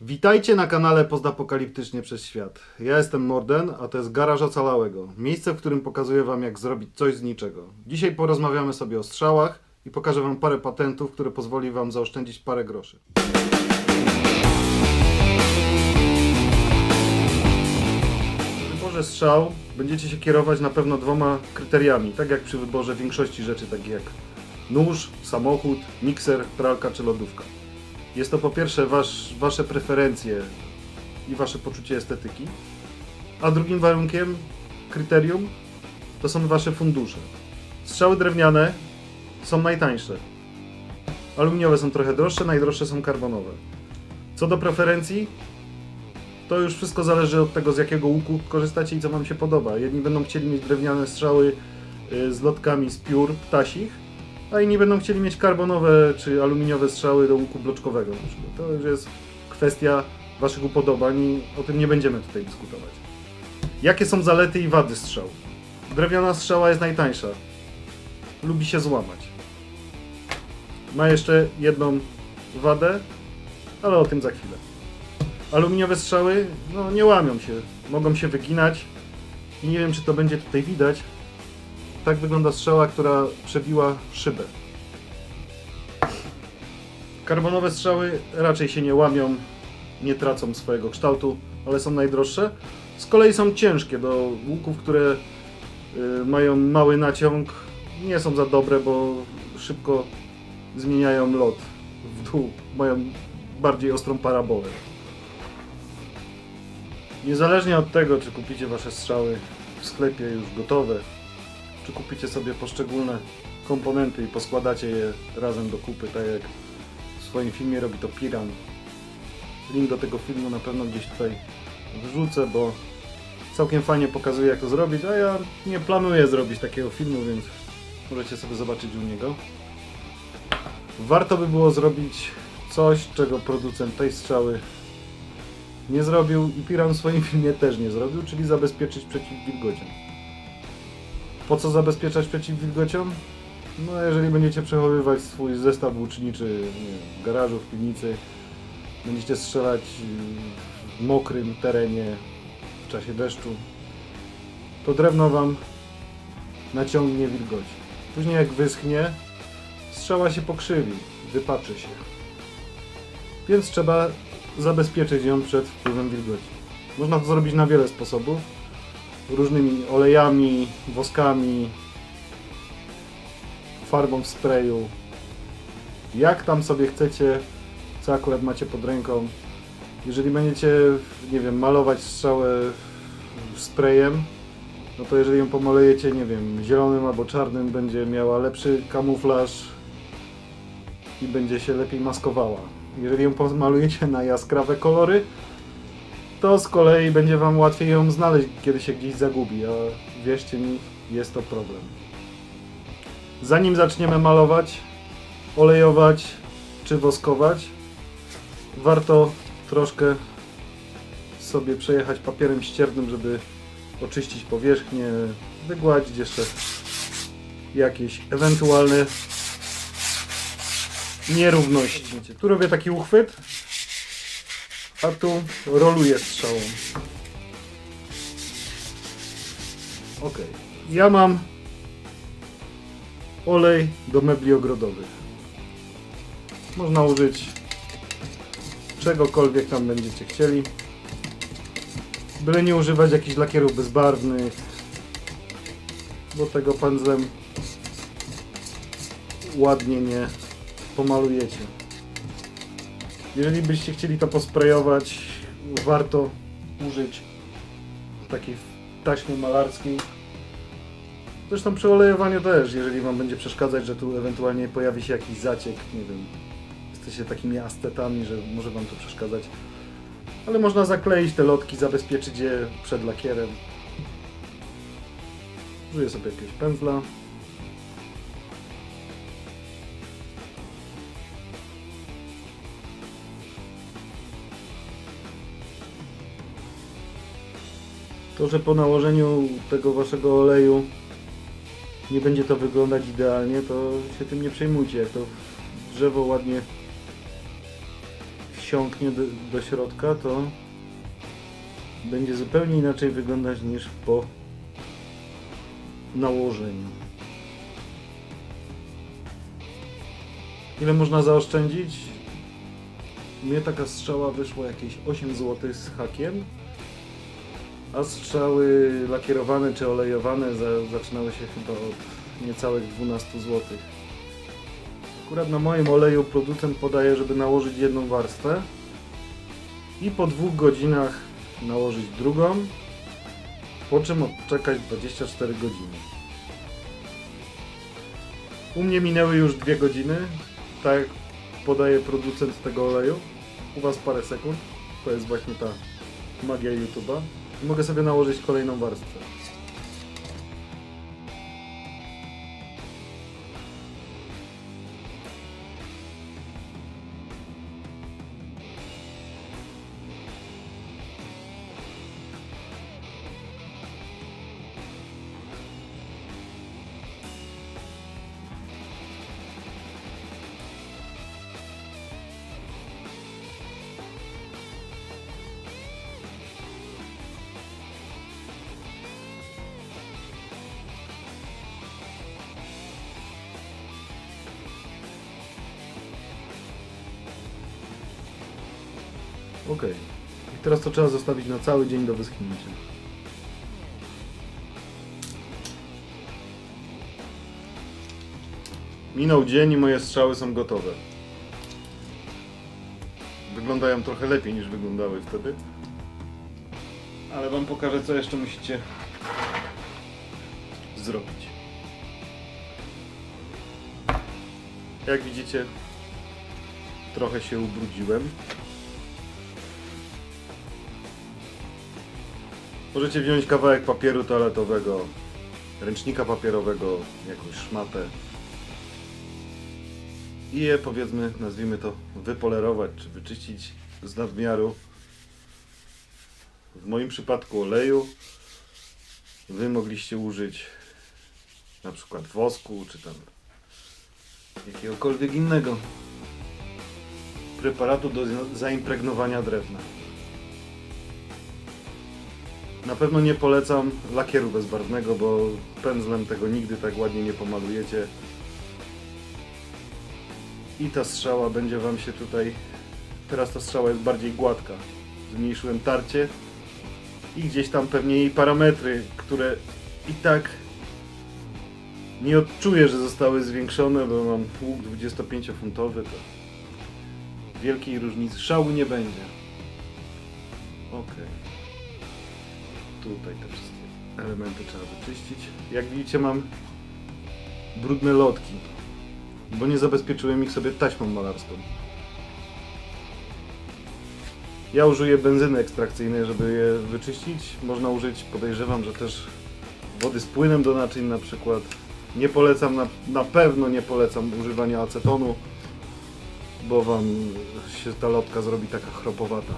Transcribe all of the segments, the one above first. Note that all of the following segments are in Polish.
Witajcie na kanale Postapokaliptycznie przez świat. Ja jestem Morden, a to jest Garaż Ocalałego. Miejsce, w którym pokazuję wam jak zrobić coś z niczego. Dzisiaj porozmawiamy sobie o strzałach i pokażę wam parę patentów, które pozwoli wam zaoszczędzić parę groszy. W wyborze strzał będziecie się kierować na pewno dwoma kryteriami, tak jak przy wyborze większości rzeczy, takich jak nóż, samochód, mikser, pralka czy lodówka. Jest to po pierwsze wasz, wasze preferencje i wasze poczucie estetyki, a drugim warunkiem, kryterium, to są wasze fundusze. Strzały drewniane są najtańsze. Aluminiowe są trochę droższe, najdroższe są karbonowe. Co do preferencji, to już wszystko zależy od tego, z jakiego łuku korzystacie i co wam się podoba. Jedni będą chcieli mieć drewniane strzały y, z lotkami z piór ptasich, a inni będą chcieli mieć karbonowe czy aluminiowe strzały do łuku bloczkowego. To już jest kwestia waszych upodobań i o tym nie będziemy tutaj dyskutować. Jakie są zalety i wady strzału? Drewniana strzała jest najtańsza. Lubi się złamać. Ma jeszcze jedną wadę, ale o tym za chwilę. Aluminiowe strzały no, nie łamią się, mogą się wyginać i nie wiem czy to będzie tutaj widać, tak wygląda strzała, która przebiła szybę. Karbonowe strzały raczej się nie łamią, nie tracą swojego kształtu, ale są najdroższe. Z kolei są ciężkie do łuków, które y, mają mały naciąg. Nie są za dobre, bo szybko zmieniają lot w dół. Mają bardziej ostrą parabolę. Niezależnie od tego, czy kupicie wasze strzały w sklepie już gotowe, czy kupicie sobie poszczególne komponenty i poskładacie je razem do kupy, tak jak w swoim filmie robi to Piran. Link do tego filmu na pewno gdzieś tutaj wrzucę, bo całkiem fajnie pokazuje jak to zrobić, a ja nie planuję zrobić takiego filmu, więc możecie sobie zobaczyć u niego. Warto by było zrobić coś, czego producent tej strzały nie zrobił i Piran w swoim filmie też nie zrobił, czyli zabezpieczyć przeciw wilgociom. Po co zabezpieczać przeciw wilgociom? No, jeżeli będziecie przechowywać swój zestaw włóczniczy w garażu, w piwnicy, będziecie strzelać y, w mokrym terenie w czasie deszczu, to drewno wam naciągnie wilgoci. Później jak wyschnie, strzała się pokrzywi, wypatrzy się. Więc trzeba zabezpieczyć ją przed wpływem wilgoci. Można to zrobić na wiele sposobów różnymi olejami, woskami, farbą w sprayu. Jak tam sobie chcecie, co akurat macie pod ręką. Jeżeli będziecie, nie wiem, malować strzałę sprayem, no to jeżeli ją pomalujecie, nie wiem, zielonym albo czarnym, będzie miała lepszy kamuflaż i będzie się lepiej maskowała. Jeżeli ją pomalujecie na jaskrawe kolory, to z kolei będzie Wam łatwiej ją znaleźć, kiedy się gdzieś zagubi, a wierzcie mi, jest to problem. Zanim zaczniemy malować, olejować czy woskować, warto troszkę sobie przejechać papierem ściernym, żeby oczyścić powierzchnię, wygładzić jeszcze jakieś ewentualne nierówności. Tu robię taki uchwyt, a tu roluję strzałą. Ok. Ja mam olej do mebli ogrodowych. Można użyć czegokolwiek tam będziecie chcieli. Byle nie używać jakichś lakierów bezbarwnych. Bo tego pędzlem ładnie nie pomalujecie. Jeżeli byście chcieli to posprejować, warto użyć takiej taśmy malarskiej. Zresztą przy olejowaniu też, jeżeli Wam będzie przeszkadzać, że tu ewentualnie pojawi się jakiś zaciek, nie wiem, jesteście takimi astetami, że może Wam to przeszkadzać. Ale można zakleić te lotki, zabezpieczyć je przed lakierem. Użyję sobie jakiegoś pędzla. To, że po nałożeniu tego waszego oleju nie będzie to wyglądać idealnie, to się tym nie przejmujcie. Jak to drzewo ładnie wsiąknie do, do środka, to będzie zupełnie inaczej wyglądać niż po nałożeniu. Ile można zaoszczędzić? Mnie taka strzała wyszła jakieś 8 zł z hakiem, a strzały lakierowane czy olejowane za, zaczynały się chyba od niecałych 12 zł. Akurat na moim oleju producent podaje, żeby nałożyć jedną warstwę i po dwóch godzinach nałożyć drugą, po czym odczekać 24 godziny. U mnie minęły już dwie godziny, tak jak podaje producent tego oleju. U Was parę sekund. To jest właśnie ta magia YouTube'a. Mogę sobie nałożyć kolejną warstwę. Ok. I teraz to trzeba zostawić na cały dzień do wyschnięcia. Minął dzień i moje strzały są gotowe. Wyglądają trochę lepiej niż wyglądały wtedy. Ale wam pokażę co jeszcze musicie zrobić. Jak widzicie, trochę się ubrudziłem. Możecie wziąć kawałek papieru toaletowego, ręcznika papierowego, jakąś szmatę i je powiedzmy, nazwijmy to, wypolerować czy wyczyścić z nadmiaru. W moim przypadku oleju. Wy mogliście użyć na przykład wosku czy tam jakiegokolwiek innego preparatu do zaimpregnowania drewna. Na pewno nie polecam lakieru bezbarwnego, bo pędzlem tego nigdy tak ładnie nie pomalujecie. I ta strzała będzie Wam się tutaj... Teraz ta strzała jest bardziej gładka. Zmniejszyłem tarcie i gdzieś tam pewnie jej parametry, które i tak nie odczuję, że zostały zwiększone, bo mam łuk 25-funtowy, to wielkiej różnicy szału nie będzie. Okej tutaj te wszystkie elementy trzeba wyczyścić. Jak widzicie mam brudne lotki, bo nie zabezpieczyłem ich sobie taśmą malarską. Ja użyję benzyny ekstrakcyjnej, żeby je wyczyścić. Można użyć, podejrzewam, że też wody z płynem do naczyń na przykład. Nie polecam, na, na pewno nie polecam używania acetonu, bo wam się ta lotka zrobi taka chropowata.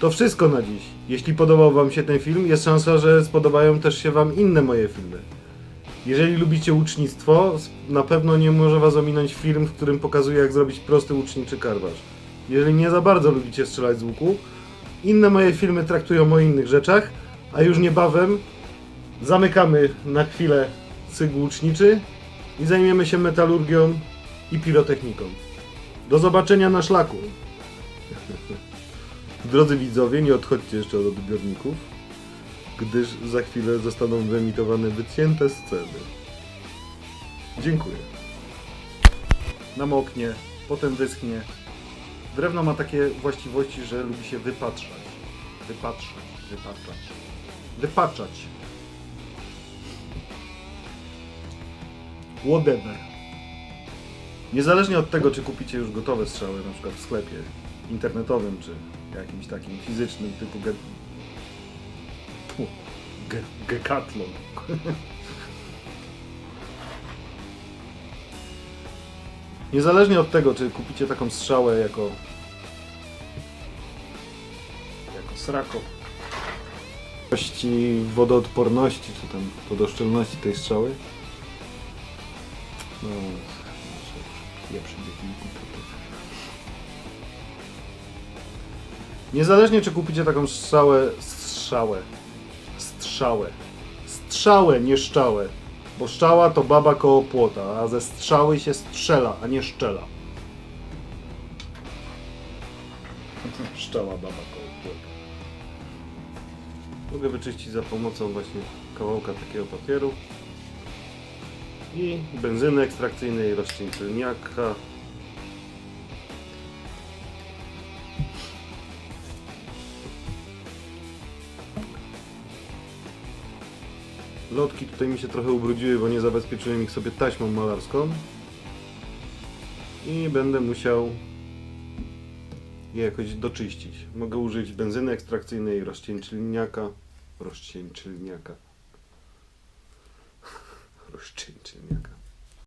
To wszystko na dziś. Jeśli podobał Wam się ten film, jest szansa, że spodobają też się Wam inne moje filmy. Jeżeli lubicie łucznictwo, na pewno nie może Was ominąć film, w którym pokazuję jak zrobić prosty łuczniczy karwasz. Jeżeli nie za bardzo lubicie strzelać z łuku, inne moje filmy traktują o innych rzeczach, a już niebawem zamykamy na chwilę cykl łuczniczy i zajmiemy się metalurgią i pirotechniką. Do zobaczenia na szlaku! Drodzy widzowie, nie odchodźcie jeszcze od odbiorników, gdyż za chwilę zostaną wyemitowane wycięte sceny. Dziękuję. Namoknie, potem wyschnie. Drewno ma takie właściwości, że lubi się wypatrzać. Wypatrzać, wypatrzać. Wypaczać. Whatever. Niezależnie od tego, czy kupicie już gotowe strzały, na przykład w sklepie internetowym, czy jakimś takim fizycznym typu ge... Ge... Gekatlon. Niezależnie od tego, czy kupicie taką strzałę jako jako srako, wodoodporności, czy tam wodoszczelności tej strzały. No, pierwszy Niezależnie czy kupicie taką strzałę, strzałę, strzałę, strzałę, nie szczałę, bo szczała to baba koło płota, a ze strzały się strzela, a nie szczela. Szczała baba koło płota. Mogę wyczyścić za pomocą właśnie kawałka takiego papieru i benzyny ekstrakcyjnej, rozcieńczylniaka. Lotki tutaj mi się trochę ubrudziły, bo nie zabezpieczyłem ich sobie taśmą malarską. I będę musiał je jakoś doczyścić. Mogę użyć benzyny ekstrakcyjnej, rozcieńczylniaka. Rozcieńczylniaka. Rozcieńczylniaka.